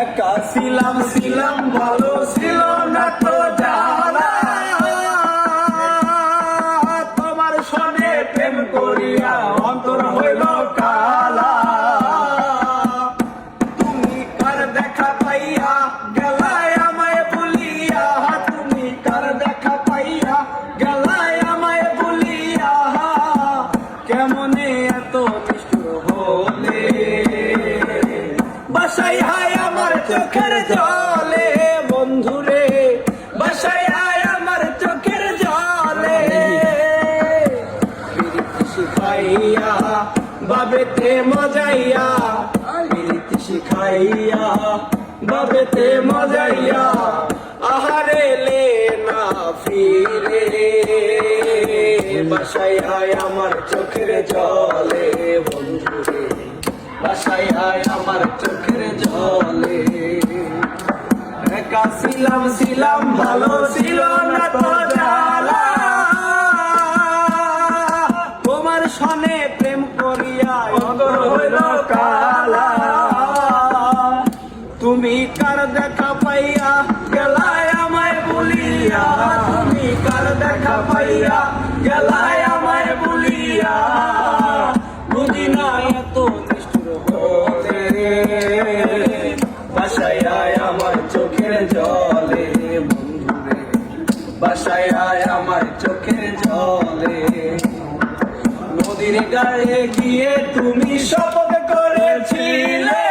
একা ছিলাম ছিলাম, ভালো ছিল না তো জানা তোমার সনে প্রেম করিয়া অন্তর হইল কালা। তুমি কার দেখা পাইয়া গেলায় আমায় বলিয়া তুমি কার দেখা পাইয়া গেলায় আমায় বলিয়া কেমনে এত চোখের জলে, বন্ধুরে বাসাই হায় আমার চোখের জলে। শিখাইয়া, বাবেতে মজাইয়া, প্রীতি শিখাইয়া, বাবেতে মজাইয়া, আহারে লে না ফিরে। বাসাই হায় আমার চোখের জলে, বন্ধুরে বাসাই হায় আমার চোখের জলে। ছিলাম ছিলাম, ভালো ছিল না তো তোমার সনে প্রেম করিয়া অন্তর হইল কালা। তুমি কার দেখা পাইয়া গেলায় আমায় বলিয়া? তুমি কার দেখা পাইয়া গেলায় আমায় বলিয়া? জলে বন্ধুরে বাসায় আয় আমার চোখের জলে। নদীর গায়ে গিয়ে তুমি শপথ করেছিলে।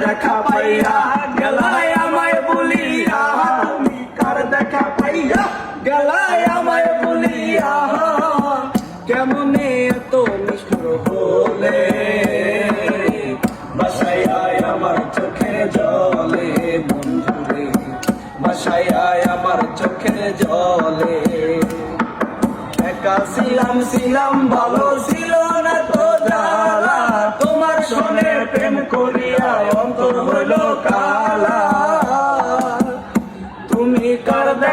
দেখা পাইয়া গেলায় আমায় বলিয়া, তুমি কার দেখা পাইয়া? গেলায় আমায় বলিয়া, কেমনে এত নিষ্ঠুর হলে? বাসায় আমার চোখের জলে, বন্ধুরে, বাসায় আমার চোখের জলে। একা ছিলাম ছিলাম, ভালো ছিল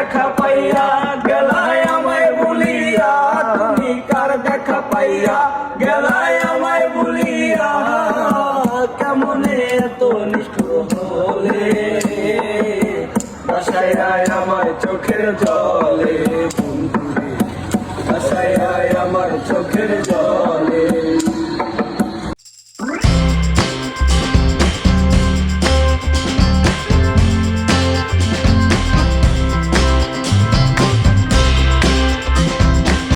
দেখা পাইয়া, গেলায় আমায় বলিয়া, তুমি কার দেখা পাইয়া, গেলায় আমায় বলিয়া, কেমনে এত নিষ্ঠুর হলে? আমার চোখের জল।